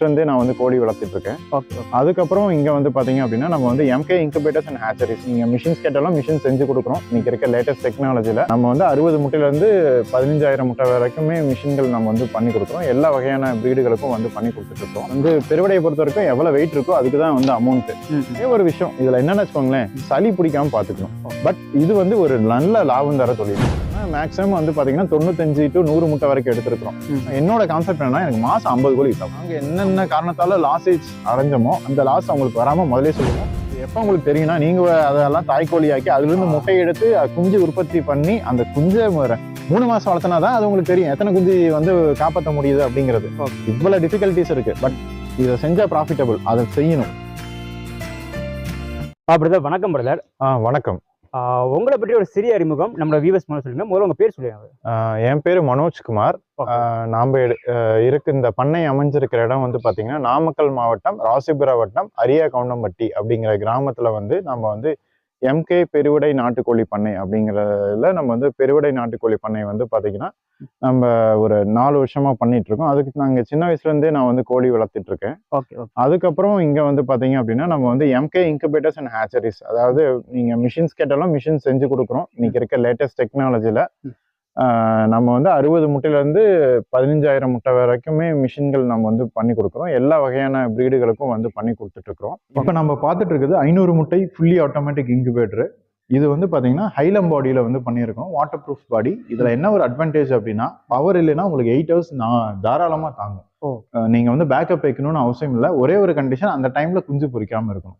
வயசுலேருந்தே நான் வந்து கோழி ஓகே அதுக்கப்புறம் இங்கே வந்து பார்த்தீங்க அப்படின்னா நம்ம வந்து எம்கே இன்குபேட்டர்ஸ் அண்ட் ஹேச்சரிஸ் நீங்கள் மிஷின்ஸ் கேட்டாலும் மிஷின் செஞ்சு கொடுக்குறோம். இன்னைக்கு இருக்க லேட்டஸ்ட் டெக்னாலஜியில் நம்ம வந்து அறுபது முட்டையிலேருந்து பதினஞ்சாயிரம் முட்டை வரைக்குமே மிஷின்கள் நம்ம வந்து பண்ணி கொடுக்குறோம். எல்லா வகையான ப்ரீடுகளுக்கும் வந்து பண்ணி கொடுத்துட்ருக்கோம் வந்து பெருவடையை பொறுத்த வரைக்கும் எவ்வளோ வெயிட் இருக்கோ அதுக்கு தான் வந்து அமௌண்ட்டு ம். ஒரே விஷயம் இதில் என்னென்னு வச்சுக்கோங்களேன் சளி பிடிக்காம பார்த்துக்கணும். பட் இது வந்து ஒரு நல்ல லாபம் தர தொழில். மேக்ஸிமம் வந்து பார்த்தீங்கன்னா தொண்ணூத்தஞ்சு டு நூறு முட்டை வரைக்கும் எடுத்திருக்கிறோம். ம். என்னோட கான்செப்ட் என்னன்னா எனக்கு மாசம் ஐம்பது கோழி வித்தோம் அங்கே என்னென்ன காரணத்தால லாஸேஜ் அடைஞ்சோமோ அந்த லாஸ் அவங்களுக்கு வராம முதலே சொல்லுவோம் எப்போ உங்களுக்கு தெரியும்னா நீங்க அதெல்லாம் தாய்க்கோழி ஆக்கி அதுல இருந்து முட்டை எடுத்து குஞ்சு உற்பத்தி பண்ணி அந்த குஞ்சை மூணு மாசம் வளர்த்தனா தான் அது உங்களுக்கு தெரியும். எத்தனை குஞ்சு வந்து காப்பாற்ற முடியுது அப்படிங்கிறது. இவ்வளவு டிஃபிகல்ட்டிஸ் இருக்கு. பட் இதை செஞ்சா ப்ராஃபிட்டபிள் அதை செய்யணும். பிரதர் வணக்கம் பிரதர் ஆ வணக்கம். உங்களை பற்றி ஒரு சிறிய அறிமுகம். நம்மளோட வியூவர்ஸ் பண்ண சொல்லுங்க. முதல்ல உங்க பேர் சொல்லுங்க. என் பேரு மனோஜ்குமார். நாம இருக்கு இந்த பண்ணை அமைஞ்சிருக்கிற இடம் வந்து பாத்தீங்கன்னா நாமக்கல் மாவட்டம் ராசிபுர வட்டம் அரியா கவுண்டம்பட்டி அப்படிங்கிற கிராமத்துல வந்து நம்ம வந்து எம்கே பெருவிடை நாட்டுக்கோழி பண்ணை அப்படிங்கிறதுல நம்ம வந்து பெருவிடை நாட்டுக்கோழி பண்ணை வந்து பாத்தீங்கன்னா நம்ம ஒரு நாலு வருஷமா பண்ணிட்டு இருக்கோம் அதுக்கு நாங்க சின்ன வயசுல இருந்தே நான் வந்து கோழி வளர்த்துட்டு இருக்கேன் ஓகே. அதுக்கப்புறம் இங்க வந்து பாத்தீங்க அப்படின்னா நம்ம வந்து எம்கே இன்குபேட்டர்ஸ் அண்ட் ஹேச்சரிஸ் அதாவது நீங்க மிஷின்ஸ் கேட்டாலும் மிஷின் செஞ்சு கொடுக்குறோம். இன்னைக்கு இருக்க லேட்டஸ்ட் டெக்னாலஜில ம். நம்ம வந்து அறுபது முட்டையில இருந்து பதினஞ்சாயிரம் முட்டை வரைக்குமே மிஷின்கள் நம்ம வந்து பண்ணி கொடுக்குறோம். எல்லா வகையான ப்ரீடுகளுக்கும் வந்து பண்ணி கொடுத்துட்டு இருக்கிறோம் இப்போ நம்ம பார்த்துட்டு இருக்குது ஐநூறு முட்டை ஃபுல்லி ஆட்டோமேட்டிக் இன்குபேட்டர் இது வந்து பாத்தீங்கன்னா ஹைலம் பாடியில வந்து பண்ணியிருக்கோம் வாட்டர் ப்ரூஃப் பாடி இதுல என்ன ஒரு அட்வான்டேஜ் அப்படின்னா பவர் இல்லைன்னா உங்களுக்கு எயிட் ஹவர்ஸ் நான் தாராளமா தாங்கும். ஓ. அஹ் நீங்க வந்து பேக்கப் வைக்கணும்னு அவசியம் இல்லை. ஒரே ஒரு கண்டிஷன் அந்த டைம்ல குஞ்சு பொரிக்காம இருக்கணும்.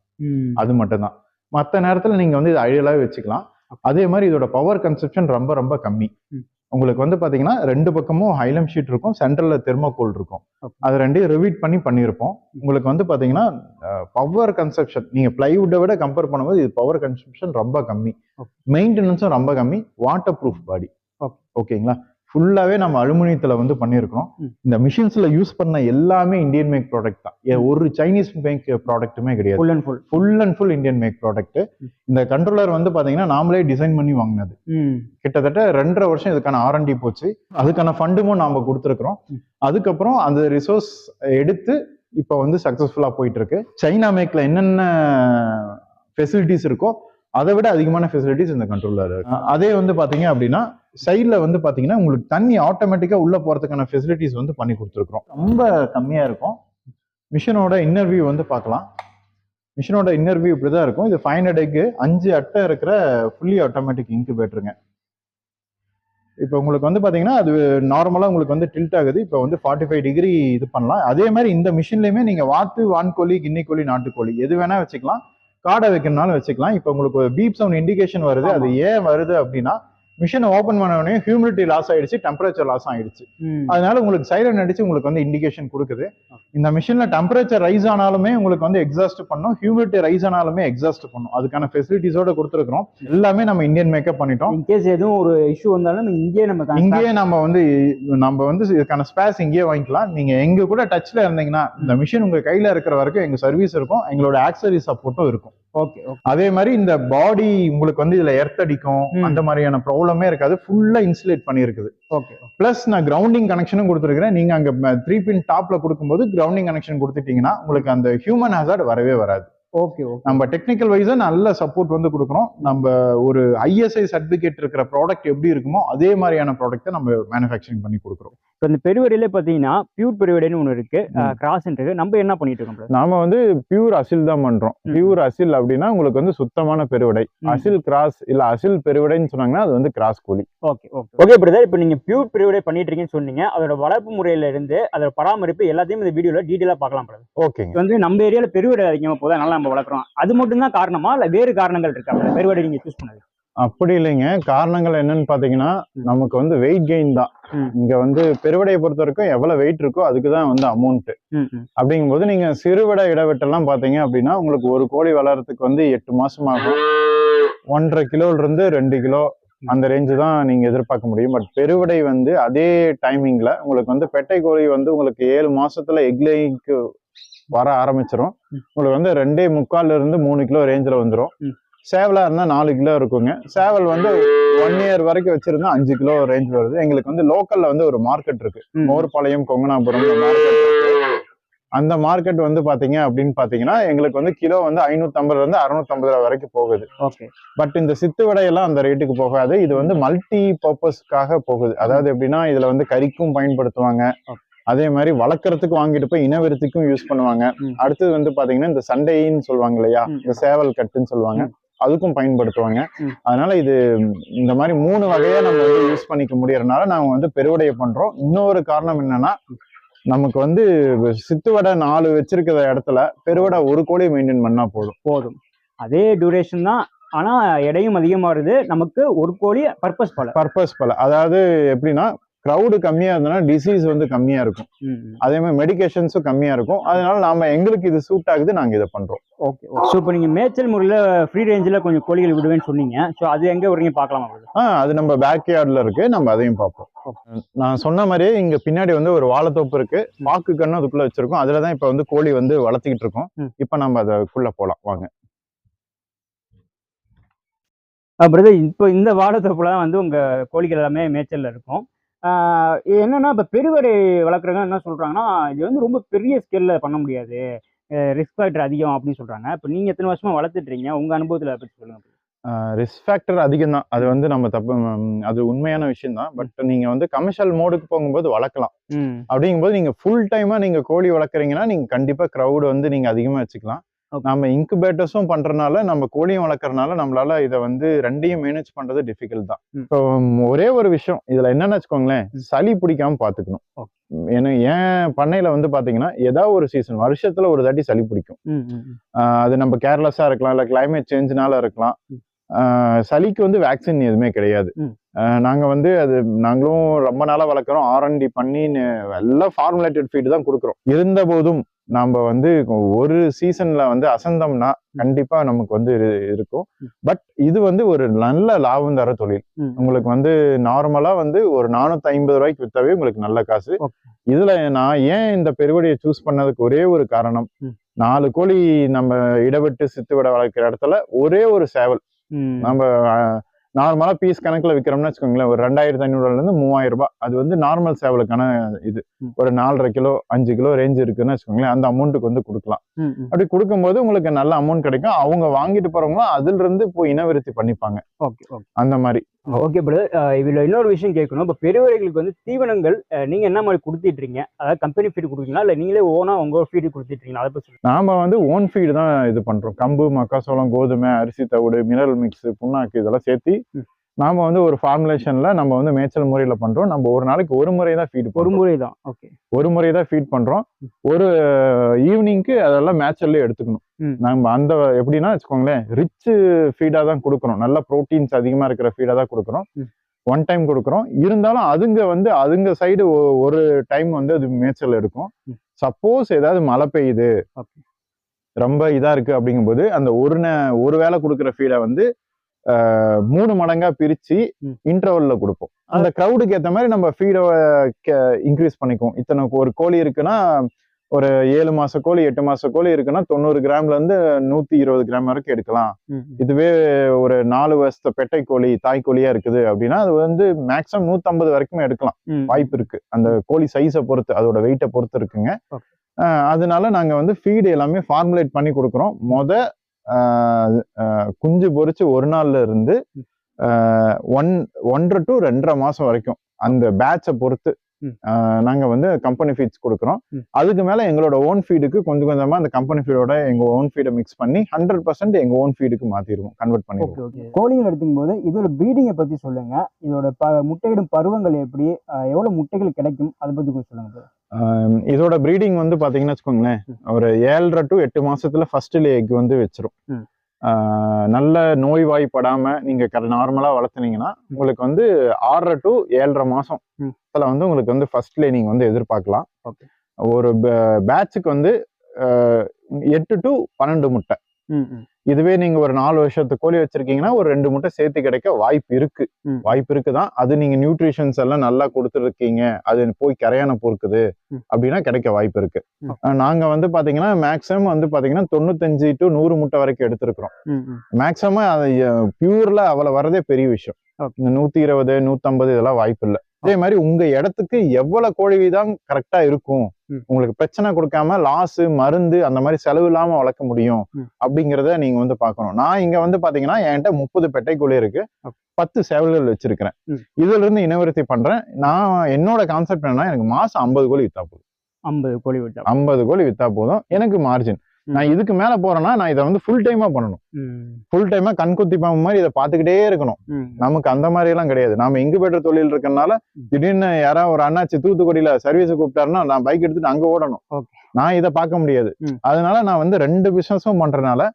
அது மட்டும்தான். மற்ற நேரத்துல நீங்க வந்து இது ஐடியலாவே வச்சுக்கலாம். அதே மாதிரி இதோட பவர் கன்சப்ஷன் ரொம்ப ரொம்ப கம்மி. உங்களுக்கு வந்து பாத்தீங்கன்னா ரெண்டு பக்கமும் ஹைலம் ஷீட் இருக்கும் சென்டர்ல தெர்மோகோல் இருக்கும். அது ரெண்டையும் ரிவீட் பண்ணி பண்ணியிருப்போம். உங்களுக்கு வந்து பாத்தீங்கன்னா பவர் கன்சப்ஷன் நீங்க பிளைவுட்டை விட கம்பேர் பண்ணும்போது இது பவர் கன்சப்ஷன் ரொம்ப கம்மி. மெயின்டெனன்ஸும் ரொம்ப கம்மி. Water proof body. ஓகேங்களா ஃபுல்லாவே நம்ம அலுமினியத்துல வந்து பண்ணியிருக்கிறோம். இந்த மிஷின்ஸ்ல யூஸ் பண்ண எல்லாமே இந்தியன் மேக் ப்ராடக்ட் தான். ஒரு சைனீஸ் மேக் ப்ராடக்ட்டுமே கிடையாது. Full and full full and full Indian make product இந்த கண்ட்ரோலர் வந்து பாத்தீங்கன்னா நாமளே டிசைன் பண்ணி வாங்கினது. கிட்டத்தட்ட ரெண்டரை வருஷம் இதுக்கான ஆர்என்டி போச்சு. அதுக்கான ஃபண்டுமும் நாம கொடுத்துருக்குறோம். அதுக்கப்புறம் அந்த ரிசோர்ஸ் எடுத்து இப்போ வந்து சக்சஸ்ஃபுல்லா போயிட்டு இருக்கு சைனா மேக்ல என்னென்ன ஃபெசிலிட்டிஸ் இருக்கோ அதை விட அதிகமான ஃபெசிலிட்டிஸ் இந்த கண்ட்ரோலர் அதே வந்து பாத்தீங்க அப்படின்னா சைட்ல வந்து பாத்தீங்கன்னா உங்களுக்கு தண்ணி ஆட்டோமேட்டிக்கா உள்ள போறதுக்கான ஃபெசிலிட்டிஸ் வந்து பண்ணி கொடுத்துருக்குறோம். ரொம்ப கம்மியா இருக்கும். மிஷினோட இன்னர் வியூ வந்து பார்க்கலாம். மிஷினோட இன்னர் வியூ இப்படிதான் இருக்கும். இது ஃபைவ் ஹண்ட்ரட் எக்கு அஞ்சு அட்டை இருக்கிற ஃபுல்லி ஆட்டோமேட்டிக் இன்குபேட்டருங்க இப்போ உங்களுக்கு வந்து பாத்தீங்கன்னா அது நார்மலா உங்களுக்கு வந்து டில்ட் ஆகுது. இப்போ வந்து ஃபார்ட்டி ஃபைவ் டிகிரி இது பண்ணலாம். அதே மாதிரி இந்த மிஷின்லயுமே நீங்க வாத்து வான்கோழி கின்னிக்கோழி நாட்டுக்கோழி எது வேணா வச்சுக்கலாம். காடை வைக்கணும்னாலும் வச்சுக்கலாம். இப்போ உங்களுக்கு பீப் சவுண்ட் இண்டிகேஷன் வருது. அது ஏன் வருது அப்படின்னா மிஷினை ஓப்பன் பண்ண உடனே ஹியூமிடிட்டி லாஸ் ஆயிடுச்சு டெம்பரேச்சர் லாஸ் ஆயிடுச்சு. அதனால உங்களுக்கு சைலண்ட் அடிச்சு உங்களுக்கு வந்து இண்டிகேஷன் கொடுக்குது. இந்த மிஷின்ல டெம்பரேச்சர் ரைஸ் ஆனாலுமே உங்களுக்கு வந்து எக்ஸாஸ்ட் பண்ணும் ஹியூமிடிட்டி ரைஸ் ஆனாலுமே எக்ஸாஸ்ட் பண்ணும். அதுக்கான ஃபெசிலிட்டிஸோட கொடுத்துருக்கோம் எல்லாமே நம்ம இந்தியன் மேக்கப் பண்ணிட்டோம். இன்கேஸ் எதுவும் ஒரு இஷ்யூ வந்தாலும் இங்கேயே நம்ம இங்கேயே நம்ம வந்து நம்ம வந்து இதுக்கான ஸ்பேஸ் இங்கேயே வாங்கிக்கலாம். நீங்க எங்க கூட டச்ல இருந்தீங்கன்னா இந்த மிஷின் உங்க கையில இருக்கிற வரைக்கும் எங்க சர்வீஸ் இருக்கும் எங்களோட ஆக்சரி சப்போர்ட்டும் இருக்கும். ஓகே அதே மாதிரி இந்த பாடி உங்களுக்கு வந்து இதுல எர்த் அடிக்கும். அந்த மாதிரியான ப்ராப்ளமே இருக்காது. ஃபுல்லா இன்சுலேட் பண்ணியிருக்குது. ஓகே பிளஸ் நான் கிரவுண்டிங் கனெக்ஷனும் கொடுத்துருக்கிறேன். நீங்க அங்க த்ரீ பின் டாப்ல கொடுக்கும்போது கிரவுண்டிங் கனெக்ஷன் கொடுத்துட்டீங்கன்னா உங்களுக்கு அந்த ஹியூமன் ஹசார்ட் வரவே வராது. ஓகே ஓகே நம்ம டெக்னிக்கல் வைஸா நல்ல சப்போர்ட் வந்து கொடுக்குறோம் நம்ம ஒரு ஐஎஸ்ஐ சர்டிபிகேட் இருக்கிற ப்ராடக்ட் எப்படி இருக்குமோ அதே மாதிரியான ப்ராடக்ட்டை நம்ம மேனுஃபேக்சரிங் பண்ணி கொடுக்குறோம். இப்போ இந்த பெருவடையில பாத்தீங்கன்னா பியூர் பெருவடைன்னு ஒன்று இருக்கு. ம். கிராஸ் இருக்கு. நம்ம என்ன பண்ணிட்டு இருக்கோம்? நாம வந்து பியூர் அசில் தான் பண்றோம். பியூர் அசில் அப்படின்னா உங்களுக்கு வந்து சுத்தமான பெருவிடை. அசில் கிராஸ் இல்ல அசில் பெருவிடைன்னு சொன்னாங்கன்னா அது வந்து கிராஸ் கோழி. Okay okay. ஓகே பிரதர் இப்போ நீங்க பியூர் பெருவடை பண்ணிட்டு இருக்கீங்கன்னு சொன்னீங்க. அதோட வளர்ப்பு முறையில இருந்து அதோட பராமரிப்பு எல்லாத்தையும் இந்த வீடியோல டீடைலா பார்க்கலாம் பிரதர் இப்போ வந்து நம்ம ஏரியால பெருவடை அதிகமா போதா நல்லா நம்ம வளர்க்குறோம். அது மட்டும் தான் காரணமா இல்ல வேறு காரணங்கள் இருக்கா? பெருவடை நீங்க சூஸ் பண்ணது. அப்படி இல்லைங்க. காரணங்கள் என்னன்னு பாத்தீங்கன்னா ம். நமக்கு வந்து வெயிட் கெயின் தான். இங்க வந்து பெருவிடையை பொறுத்த வரைக்கும் எவ்வளவு வெயிட் இருக்கோ அதுக்கு தான் வந்து அமௌண்ட் ம் ம். அப்படிங்கும்போது நீங்க சிறுவிடை இடைவெட்டெல்லாம் பாத்தீங்க அப்படின்னா உங்களுக்கு ஒரு கோழி வளர்றதுக்கு வந்து எட்டு மாசம் ஆகும் ஒன்றரை கிலோல இருந்து ரெண்டு கிலோ அந்த ரேஞ்சு தான் நீங்க எதிர்பார்க்க முடியும். பட் பெருவிடை வந்து அதே டைமிங்ல உங்களுக்கு வந்து பெட்டை கோழி வந்து உங்களுக்கு ஏழு மாசத்துல எக்லைக்கு வர ஆரம்பிச்சிரும். ம். உங்களுக்கு வந்து ரெண்டே முக்கால்ல இருந்து மூணு கிலோ ரேஞ்சில் வந்துடும் ம். சேவலா இருந்தா நாலு கிலோ இருக்குங்க. சேவல் வந்து ஒன் இயர் வரைக்கும் வச்சிருந்தா அஞ்சு கிலோ ரேஞ்ச் வருது. எங்களுக்கு வந்து லோக்கல்ல வந்து ஒரு மார்க்கெட் இருக்கு. ம். மோர்பாளையம் கொங்கனாபுரம் மார்க்கெட் அந்த மார்க்கெட் வந்து பாத்தீங்க அப்படின்னு பாத்தீங்கன்னா எங்களுக்கு வந்து கிலோ வந்து ஐநூத்தம்பதுல இருந்து அறுநூத்தம்பது ரூபா வரைக்கும் போகுது. ஓகே. பட் இந்த சித்து வடையெல்லாம் அந்த ரேட்டுக்கு போகாது. இது வந்து மல்டி பர்பஸ்க்காக போகுது. அதாவது எப்படின்னா இதுல வந்து கறிக்கும் பயன்படுத்துவாங்க. அதே மாதிரி வளர்க்கறதுக்கு வாங்கிட்டு போய் இனவிருத்திக்கும் யூஸ் பண்ணுவாங்க. அடுத்தது வந்து பாத்தீங்கன்னா இந்த சண்டைன்னு சொல்லுவாங்க இல்லையா. இந்த சேவல் கட்டுன்னு சொல்லுவாங்க. அதுக்கும் பயன்படுத்துவாங்க. அதனால இது இந்த மாதிரி மூணு வகையா நம்ம வந்து யூஸ் பண்ணிக்க முடியறதுனால நாங்க வந்து பெருவடையை பண்றோம். இன்னொரு காரணம் என்னன்னா நமக்கு வந்து சித்து வடை நாலு வச்சிருக்கிற இடத்துல பெருவடை ஒரு கோழி மெயின்டைன் பண்ணா போதும். போதும். அதே டியூரேஷன் தான் ஆனா எடையும் அதிகமா வருது. நமக்கு ஒரு கோழி பர்பஸ் போல. பர்பஸ் பல. அதாவது எப்படின்னா க்ரௌடு கம்மியா இருந்ததுன்னா டிசீஸ் வந்து கம்மியா இருக்கும். அதே மாதிரி மெடிகேஷன்ஸும் கம்மியா இருக்கும். அதனால நாம எங்களுக்கு இது சூட் ஆகுது நாங்க இதை பண்றோம். ஓகே ஸோ இப்போ நீங்க மேய்ச்சல் முறையில் ஃப்ரீ ரேஞ்சில் கொஞ்சம் கோழிகள் விடுவேன்னு சொன்னீங்க. ஸோ அது எங்க வரீங்க பார்க்கலாமா? ஆ அது நம்ம பேக் யார்ட்ல இருக்கு. நம்ம அதையும் பார்ப்போம். நான் சொன்ன மாதிரியே இங்க பின்னாடி வந்து ஒரு வாழைத்தோப்பு இருக்கு. பாக்கு கண்ணு அதுக்குள்ள வச்சிருக்கோம். அதுலதான் இப்ப வந்து கோழி வந்து வளர்த்திக்கிட்டு இருக்கோம். இப்ப நம்ம அதுக்குள்ள போலாம். வாங்க. பிரதர் இப்போ இந்த வாழைத்தோப்புல தான் வந்து உங்க கோழிகள் எல்லாமே மேய்ச்சல்ல இருக்கும். என்னன்னா இப்போ பெருவடை வளர்க்குறவங்க என்ன சொல்றாங்கன்னா இது வந்து ரொம்ப பெரிய ஸ்கேல்ல பண்ண முடியாது. ரிஸ்க் ஃபேக்டர் அதிகம் அப்படின்னு சொல்றாங்க. இப்போ நீங்க எத்தனை வருஷமா வளர்த்துட்டு இருக்கீங்க உங்க அனுபவத்துல அதை பத்தி சொல்லுங்க. ரிஸ்க் ஃபேக்டர் அதிகம் தான். அது வந்து நம்ம தப்பு அது உண்மையான விஷயம் தான். பட் நீங்க வந்து கமர்ஷியல் மோடுக்கு போகும்போது வளர்க்கலாம். அப்படிங்கும்போது நீங்க ஃபுல் டைமா நீங்க கோழி வளர்க்குறீங்கன்னா நீங்க கண்டிப்பா க்ரௌட் வந்து நீங்க அதிகமா வச்சுக்கலாம். நம்ம இன்குபேட்டர்ஸும் பண்றதுனால நம்ம கோழியும் வளர்க்கறனால நம்மளால இதை வந்து ரெண்டையும் மேனேஜ் பண்றது டிஃபிகல்ட் தான். இப்போ ஒரே ஒரு விஷயம் இதுல என்னன்னு வச்சுக்கோங்களேன். சளி பிடிக்காம பாத்துக்கணும். ஏன்னா ஏன் பண்ணையில வந்து பாத்தீங்கன்னா ஏதாவது ஒரு சீசன் வருஷத்துல ஒரு தாட்டி சளி பிடிக்கும். அது நம்ம கேர்லெஸ்ஸா இருக்கலாம் இல்ல கிளைமேட் சேஞ்ச்னால இருக்கலாம். சளிக்கு வந்து வேக்சின் எதுவுமே கிடையாது. நாங்க வந்து அது நாங்களும் ரொம்ப நாளா வளர்க்குறோம். ஆர்என்டி பண்ணி எல்லாம் ஃபார்முலேட்டட் ஃபீட் தான் கொடுக்குறோம். இருந்த போதும் நம்ம வந்து ஒரு சீசன்ல வந்து அசந்தம்னா கண்டிப்பா நமக்கு வந்து இரு- இருக்கும். பட் இது வந்து ஒரு நல்ல லாபம் தர தொழில். உங்களுக்கு வந்து நார்மலா வந்து ஒரு நானூத்தி ஐம்பது ரூபாய்க்கு வித்தாவே உங்களுக்கு நல்ல காசு. இதுல நான் ஏன் இந்த பெருவடியை சூஸ் பண்ணதுக்கு ஒரே ஒரு காரணம். நாலு கோழி நம்ம இடவிட்டு சித்து விட வளர்க்குற இடத்துல ஒரே ஒரு சேவல் நம்ம நார்மலா பீஸ் கணக்குல விற்கிறோம்னு வச்சுக்கோங்களேன் ஒரு ரெண்டாயிரத்தி ஐநூறுல இருந்து மூவாயிரம் ரூபாய். அது வந்து நார்மல் சேவலுக்கான இது. ஒரு நாலரை கிலோ அஞ்சு கிலோ ரேஞ்ச் இருக்குன்னு வச்சுக்கோங்களேன் அந்த அமௌண்ட்டுக்கு வந்து கொடுக்கலாம். அப்படி கொடுக்கும்போது உங்களுக்கு நல்ல அமௌண்ட் கிடைக்கும். அவங்க வாங்கிட்டு போறவங்களும் அதுல இருந்து போய் இனவிருத்தி பண்ணிப்பாங்க. Okay okay. அந்த மாதிரி. ஓகே பிரதர் இதுல இன்னொரு விஷயம் கேட்கணும். இப்போ பெரியவர்களுக்கு வந்து தீவனங்கள் அஹ், நீங்க என்ன மாதிரி கொடுத்துட்டு இருக்கீங்க அதாவது கம்பெனி ஃபீட் கொடுக்குறீங்களா? இல்ல நீங்களே ஓனா உங்க ஃபீட் கொடுத்துட்டு இருக்கீங்களா அதை பத்தி சொல்லுங்க. நாம வந்து ஓன் ஃபீடு தான் இது பண்றோம். கம்பு மக்காசோளம் கோதுமை அரிசி தவிடு மினரல் மிக்ஸ் புண்ணாக்கு இதெல்லாம் சேர்த்து. நாம வந்து ஒரு ஃபார்முலேஷன்ல நம்ம வந்து மேய்ச்சல் முறையில பண்றோம். நம்ம ஒரு நாளைக்கு ஒரு முறை தான் ஃபீட் ஒரு முறை தான் ஓகே ஒரு முறை தான் ஃபீட் பண்றோம். ஒரு ஈவினிங்க்கு அதெல்லாம் மேட்ச்லயே எடுத்துக்கணும். நம்ம அந்த எப்படின்னா வச்சுக்கோங்களேன் ரிச் ஃபீடா தான் கொடுக்குறோம். நல்ல ப்ரோட்டீன்ஸ் அதிகமா இருக்கிற ஃபீடா தான் கொடுக்குறோம். ஒன் டைம் கொடுக்குறோம். இருந்தாலும் அதுங்க வந்து அதுங்க சைடு ஒரு டைம் வந்து அது மேய்ச்சல் எடுக்கும். சப்போஸ் ஏதாவது மழை பெய்யுது. ரொம்ப இதா இருக்கு அப்படிங்கும்போது அந்த ஒரு நே- ஒரு வேளை கொடுக்குற ஃபீடை வந்து மூணு மடங்கா பிரிச்சு. இன்டர்வல்ல கொடுப்போம். அந்த க்ரௌடுக்கு ஏத்த மாதிரி நம்ம ஃபீடை இன்க்ரீஸ் பண்ணிக்குவோம். இத்தனை ஒரு கோழி இருக்குன்னா ஒரு ஏழு மாச கோழி எட்டு மாச கோழி இருக்குன்னா தொண்ணூறு கிராம்ல இருந்து நூத்தி இருபது கிராம் வரைக்கும் எடுக்கலாம். இதுவே ஒரு நாலு வருஷத்து பெட்டை கோழி தாய் கோழியா இருக்குது அப்படின்னா அது வந்து மேக்ஸிமம் நூத்தம்பது வரைக்கும் எடுக்கலாம். வாய்ப்பு இருக்கு. அந்த கோழி சைஸை பொறுத்து அதோட வெயிட்டை பொறுத்து இருக்குங்க. அதனால நாங்க வந்து ஃபீடு எல்லாமே ஃபார்முலேட் பண்ணி கொடுக்குறோம். மொத குஞ்சு பொறிச்சு ஒரு நாள்ல இருந்து ஒன் ஒன்றரை டு ரெண்டரை மாசம் வரைக்கும் அந்த பேட்சை பொறுத்து நாங்க வந்து கம்பெனி ஃபீட்ஸ் கொடுக்குறோம். அதுக்கு மேல எங்களோட ஓன் ஃபீடுக்கு கொஞ்சம் கொஞ்சமா அந்த கம்பெனி ஃபீடோட எங்க ஓன் ஃபீடை மிக்ஸ் பண்ணி ஹண்ட்ரட் பர்சன்ட் எங்க ஓன் ஃபீடுக்கு மாத்திடுவோம் கன்வெர்ட் பண்ணிடுவோம். கோழிகள் எடுத்துக்கும் போது இதோட ப்ரீடிங்கை பத்தி சொல்லுங்க. இதோட ப முட்டையிடும் பருவங்கள் எப்படி எவ்வளவு முட்டைகள் கிடைக்கும் அதை பத்தி கொஞ்சம் சொல்லுங்க இதோட ப்ரீடிங் வந்து பாத்தீங்கன்னா வச்சுக்கோங்களேன். ஒரு ஏழரை டு எட்டு மாசத்துல ஃபர்ஸ்ட் எக் வந்து வச்சிரும். நல்ல நோய்வாய்ப்படாம நீங்க நார்மலா வளர்த்துனீங்கன்னா உங்களுக்கு வந்து ஆறரை டு ஏழரை மாசம் ம். அதுல வந்து உங்களுக்கு வந்து ஃபர்ஸ்ட் நீங்க வந்து எதிர்பார்க்கலாம். ஒரு பேட்சுக்கு வந்து எட்டு டு பன்னெண்டு முட்டை இதுவே நீங்க ஒரு நாலு வருஷத்து கோழி வச்சிருக்கீங்கன்னா ஒரு ரெண்டு முட்டை சேர்த்து கிடைக்க வாய்ப்பு இருக்கு. வாய்ப்பு இருக்குதான். அது நீங்க நியூட்ரிஷன்ஸ் எல்லாம் நல்லா கொடுத்துருக்கீங்க. அது போய் கரையான பொறுக்குது. அப்படின்னா கிடைக்க வாய்ப்பு இருக்கு. நாங்க வந்து பாத்தீங்கன்னா மேக்ஸிமம் வந்து பாத்தீங்கன்னா தொண்ணூத்தஞ்சு டு நூறு முட்டை வரைக்கும் எடுத்திருக்கிறோம். ம் ம். மேக்ஸிமம் அது பியூர்ல அவ்வளவு வரதே பெரிய விஷயம். இந்த நூத்தி இருபது நூத்தம்பது இதெல்லாம் வாய்ப்பு இல்லை. அதே மாதிரி உங்க இடத்துக்கு எவ்வளவு கோழி தான் கரெக்டா இருக்கும். உங்களுக்கு பிரச்சனை கொடுக்காம லாஸ் மருந்து அந்த மாதிரி செலவு இல்லாம வளர்க்க முடியும். அப்படிங்கறத நீங்க வந்து பார்க்கணும் நான் இங்க வந்து பாத்தீங்கன்னா என்கிட்ட முப்பது பெட்டை கோழி இருக்கு. பத்து சேவல்கள் வச்சிருக்கிறேன். இதுல இருந்து இனவருத்தி பண்றேன் நான் என்னோட கான்செப்ட் என்னன்னா எனக்கு மாசம் ஐம்பது கோழி வித்தா போதும் ஐம்பது கோழி விட்டா ஐம்பது கோழி வித்தா போதும் எனக்கு மார்ஜின். நான் இதுக்கு மேல போறேன்னா நான் இதை வந்து ஃபுல் டைமா பண்ணணும். ஃபுல் டைமா கண்குத்தி பாம்பு மாதிரி இதை பார்த்துக்கிட்டே இருக்கணும். நமக்கு அந்த மாதிரி எல்லாம் கிடையாது. நாம இங்குபேட்டர் தொழில் இருக்கறனால திடீர்னு யாராவது ஒரு அண்ணாச்சி தூத்துக்குடியில சர்வீஸ் கூப்பிட்டாருன்னா நான் பைக் எடுத்துட்டு அங்க ஓடணும். நான் இதை பார்க்க முடியாது. அதனால நான் வந்து ரெண்டு பிசினஸும் பண்றதுனால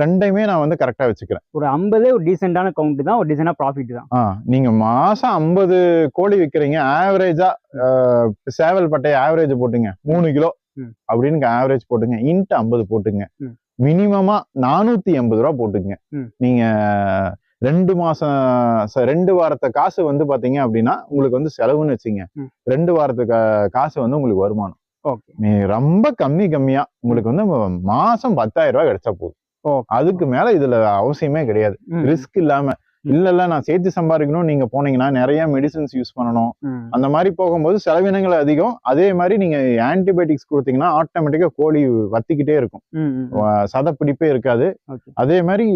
ரெண்டையுமே நான் வந்து கரெக்டா வச்சுக்கிறேன். ஒரு ஐம்பதே ஒரு டீசெண்டான கவுண்ட் தான் ஒரு டீசெண்டான ப்ராஃபிட் தான். நீங்க மாசம் ஐம்பது கோழி விற்கிறீங்க ஆவரேஜா சேவல் பட்டை ஆவரேஜ் போட்டுங்க. மூணு கிலோ. அப்படின்னு ஆவரேஜ் போட்டுங்க. இன்ட்டு ஐம்பது போட்டுங்க. மினிமமா நானூத்தி எண்பது ரூபா போட்டுங்க. நீங்க ரெண்டு மாசம் ரெண்டு வாரத்தை காசு வந்து பாத்தீங்க அப்படின்னா உங்களுக்கு வந்து செலவுன்னு வச்சுங்க. ரெண்டு வாரத்துக்கு காசு வந்து உங்களுக்கு வருமானம். ரொம்ப கம்மி கம்மியா உங்களுக்கு வந்து மாசம் பத்தாயிரம் ரூபாய் கிடைச்சா போதும். அதுக்கு மேல இதுல அவசியமே கிடையாது. ரிஸ்க் இல்லாம இல்ல இல்ல நான் சேர்த்து சம்பாதிக்கணும். நீங்க போனீங்கன்னா நிறைய மெடிசின்ஸ் யூஸ் பண்ணணும். அந்த மாதிரி போகும்போது செலவினங்கள் அதிகம். அதே மாதிரி நீங்க ஆன்டிபயோட்டிக்ஸ் கொடுத்தீங்கன்னா ஆட்டோமேட்டிக்கா கோழி வத்திக்கிட்டே இருக்கும். சதப்பிடிப்பே இருக்காது. அதே மாதிரி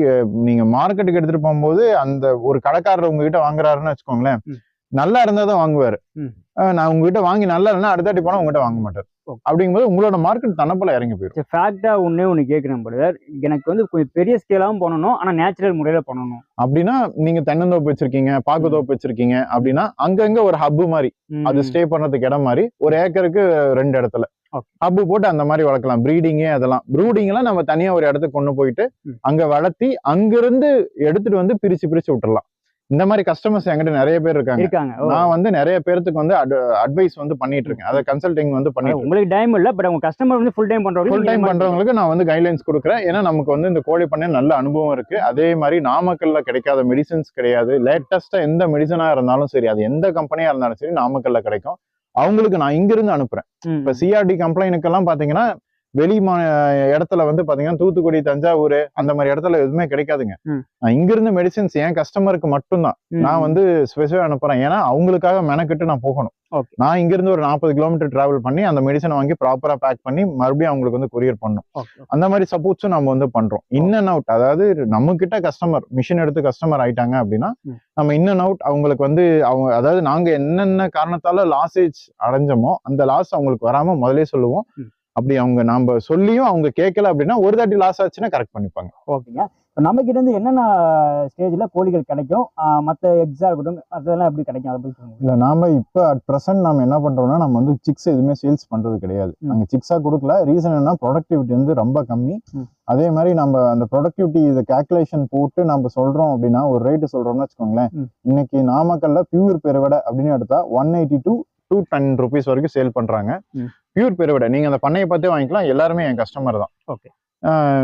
நீங்க மார்க்கெட்டுக்கு எடுத்துட்டு போகும்போது அந்த ஒரு கடைக்காரர் உங்ககிட்ட வாங்குறாருன்னு வச்சுக்கோங்களேன். நல்லா இருந்தா தான் வாங்குவாரு. நான் உங்ககிட்ட வாங்கி நல்லா இல்லைன்னா அடுத்த வாட்டி போனா உங்ககிட்ட வாங்க மாட்டார். அப்படிங்கும்போது உங்களோட மார்க்கெட் தன்னப்பல இறங்கி போயிடும் ஃபேக்டா ஒண்ணே ஒன்று கேட்குறேன் பிரதர் எனக்கு வந்து கொஞ்சம் பெரிய ஸ்கேலாகவும் பண்ணணும் ஆனா நேச்சுரல் முறையில பண்ணணும். அப்படின்னா நீங்க தென்னந்தோப்பு வச்சிருக்கீங்க பாக்கு தோப்பு வச்சிருக்கீங்க அப்படின்னா அங்கங்க ஒரு ஹப்பு மாதிரி அது ஸ்டே பண்றதுக்கு இடம் மாதிரி ஒரு ஏக்கருக்கு ரெண்டு இடத்துல. ஹப்பு போட்டு அந்த மாதிரி வளர்க்கலாம் ப்ரீடிங்கே அதெல்லாம். ப்ரூடிங் எல்லாம் நம்ம தனியா ஒரு இடத்துக்கு கொண்டு போயிட்டு. அங்க வளர்த்தி அங்கிருந்து எடுத்துட்டு வந்து பிரிச்சு பிரிச்சு விட்டுறலாம். இந்த மாதிரி கஸ்டமர்ஸ் என்கிட்ட நிறைய பேர் இருக்காங்க. இருக்காங்க. நான் வந்து நிறைய பேருக்கு வந்து அட்வைஸ் வந்து பண்ணிட்டு இருக்கேன். அதை கன்சல்டிங் வந்து இருக்கேன் உங்களுக்கு டைம் இல்ல பட் உங்க கஸ்டமர் வந்து ஃபுல் டைம் பண்றவங்க ஃபுல் டைம் பண்றவங்களுக்கு நான் வந்து கைட்லைன்ஸ் கொடுக்குறேன். ஏன்னா நமக்கு வந்து இந்த கோழி பண்ணை நல்ல அனுபவம் இருக்கு. அதே மாதிரி நாமக்கல்ல கிடைக்காத மெடிசின்ஸ் கிடையாது. லேட்டஸ்டா எந்த மெடிசனா இருந்தாலும் சரி அது எந்த கம்பெனியா இருந்தாலும் சரி நாமக்கல்ல கிடைக்கும். அவங்களுக்கு நான் இங்கிருந்து அனுப்புறேன். இப்ப சிஆர்டி கம்ப்ளைண்ட்டுக்கெல்லாம் பாத்தீங்கன்னா வெளி மா இடத்துல வந்து பாத்தீங்கன்னா தூத்துக்குடி தஞ்சாவூர் அந்த மாதிரி இடத்துல எதுவுமே கிடைக்காதுங்க. இங்கிருந்து மெடிசின்ஸ் என் கஸ்டமருக்கு மட்டும்தான். நான் வந்து ஸ்பெசிஃபை அனுப்புறேன். ஏன்னா அவங்களுக்காக மெனக்கிட்டு நான் போகணும். நான் இங்கிருந்து ஒரு நாற்பது கிலோமீட்டர் டிராவல் பண்ணி அந்த மெடிசனை வாங்கி ப்ராப்பரா பேக் பண்ணி மறுபடியும் அவங்களுக்கு வந்து கொரியர் பண்ணணும். அந்த மாதிரி சப்போர்ட்ஸும் நம்ம வந்து பண்றோம். இன் அண்ட் அவுட் அதாவது நம்ம கிட்ட கஸ்டமர் மிஷின் எடுத்து கஸ்டமர் ஆயிட்டாங்க அப்படின்னா. நம்ம இன் அண்ட் அவுட் அவங்களுக்கு வந்து அவங்க அதாவது நாங்க என்னென்ன காரணத்தால லாசேஜ் அடைஞ்சோமோ அந்த லாஸ் அவங்களுக்கு வராம முதலே சொல்லுவோம். அப்படி அவங்க நாம சொல்லியும் அவங்க கேட்கல அப்படின்னா ஒரு தாட்டி லாஸ் ஆச்சுன்னா கரெக்ட் பண்ணிப்பாங்க. ஓகேங்க. இப்போ நம்ம கிட்ட இருந்து என்னென்ன ஸ்டேஜ்ல கோழிகள் கிடைக்கும்? ஆஹ் மத்த எக்ஸா இருக்கட்டும் அதெல்லாம் எப்படி கிடைக்கும்? அதை சொல்லுங்க. இல்ல நாம இப்ப அட் ப்ரெசென்ட் நாம என்ன பண்றோம்னா நம்ம வந்து சிக்ஸ் எதுவுமே சேல்ஸ் பண்றது கிடையாது. ம். நாங்க சிக்ஸா கொடுக்கல. ரீசன் என்ன ப்ரொடக்டிவிட்டி வந்து ரொம்ப கம்மி. அதே மாதிரி நம்ம அந்த ப்ரொடக்டிவிட்டி இதை கால்குலேஷன் போட்டு நம்ம சொல்றோம் அப்படின்னா ஒரு ரேட்டு சொல்றோம்னு வச்சுக்கோங்களேன். இன்னைக்கு நாமக்கல்ல பியூர் பெருவடை அப்படின்னு எடுத்தா one eighty to two ten rupees வரைக்கும் சேல் பண்றாங்க. ம். பியூர் பெருவடை நீங்க அந்த பண்ணையை பார்த்தே வாங்கிக்கலாம். எல்லாருமே என் கஸ்டமர் தான். ஓகே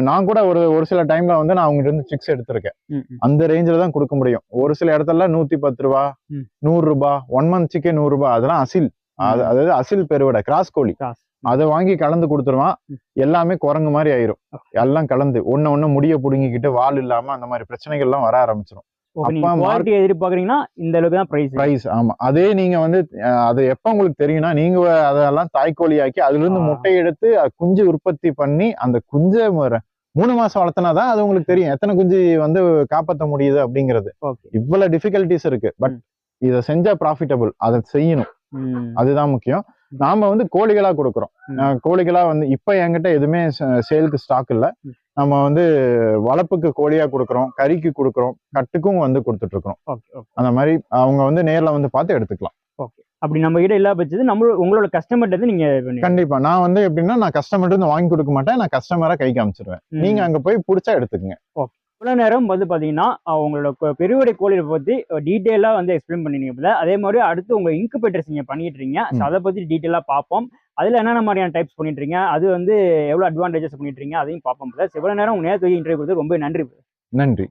நான் கூட ஒரு ஒரு சில டைம்ல வந்து நான் அவங்ககிட்ட இருந்து சிக்ஸ் எடுத்திருக்கேன். அந்த ரேஞ்சில் தான் கொடுக்க முடியும். ஒரு சில இடத்துல நூத்தி பத்து ரூபா. நூறு ரூபாய் ஒன் மந்த் சிக்கன் நூறு ரூபாய் அதெல்லாம் அசில். அது- அதாவது அசில் பெருவடை கிராஸ் கோழி. அதை வாங்கி கலந்து கொடுத்துருவான். எல்லாமே குரங்கு மாதிரி ஆயிரும். எல்லாம் கலந்து ஒண்ணு ஒண்ணு முடிய புடுங்கிக்கிட்டு வால் இல்லாம அந்த மாதிரி பிரச்சனைகள்லாம் வர ஆரம்பிச்சிடும் குவாலிட்டி எதிர்பார்க்குறீங்கன்னா இந்த அளவுக்கு தான் பிரைஸ் பிரைஸ் ஆமா. அதே நீங்க வந்து அது எப்ப உங்களுக்கு தெரியும்னா நீங்க அதெல்லாம் தாய்க்கோழி ஆக்கி அதுல இருந்து ஆ. முட்டை எடுத்து குஞ்சு உற்பத்தி பண்ணி அந்த குஞ்சை மூணு மாசம் வளர்த்தனாதான் அது உங்களுக்கு தெரியும். எத்தனை குஞ்சு வந்து காப்பாற்ற முடியுது அப்படிங்கிறது. இவ்வளவு டிஃபிகல்டிஸ் இருக்கு. பட் இதை செஞ்சா ப்ராஃபிட்டபிள் அதை செய்யணும். அதுதான் முக்கியம். நாம வந்து கோழிகளா கொடுக்குறோம். கோழிகளா வந்து இப்ப என்கிட்ட எதுவுமே சேலுக்கு ஸ்டாக் இல்ல. நம்ம வந்து வளர்ப்புக்கு கோழியா கொடுக்குறோம் கறிக்கு கொடுக்குறோம் கட்டுக்கும் வந்து கொடுத்துட்டு இருக்கிறோம் ஓகே ஓகே அந்த மாதிரி அவங்க வந்து நேர்ல வந்து பார்த்து எடுத்துக்கலாம். ஓகே அப்படி நம்ம கிட்ட இல்லா பட்சத்து நம்ம உங்களோட கஸ்டமர்ட்ட இருந்து நீங்க கண்டிப்பா. நான் வந்து எப்படின்னா நான் கஸ்டமர்ட்ட இருந்து வாங்கி கொடுக்க மாட்டேன். நான் கஸ்டமரா கை காமிச்சிருவேன். நீங்க அங்க போய் பிடிச்சா எடுத்துக்கங்க. இவ்வளோ நேரம் வந்து பார்த்தீங்கன்னா கொ- பெருவடை கோழியை பற்றி டீட்டெயிலாக வந்து எக்ஸ்பிளைன் பண்ணினீங்க போல. அதே மாதிரி அடுத்து உங்கள் இன்குபேட்டர்ஸ் நீங்கள் பண்ணிட்டு இருக்கீங்க. அதை பற்றி டீட்டெயிலாக பார்ப்போம். அதில் என்னென்ன மாதிரியான டைப்ஸ் பண்ணிட்டு இருக்கீங்க அது வந்து எவ்வளோ அட்வான்டேஜஸ் பண்ணிட்டு இருக்கீங்க அதையும் பார்ப்போம் போல இவ்வளோ நேரம் உங்கள் நேரத்துக்கு இன்டர்வியூ கொடுத்து ரொம்ப நன்றி நன்றி.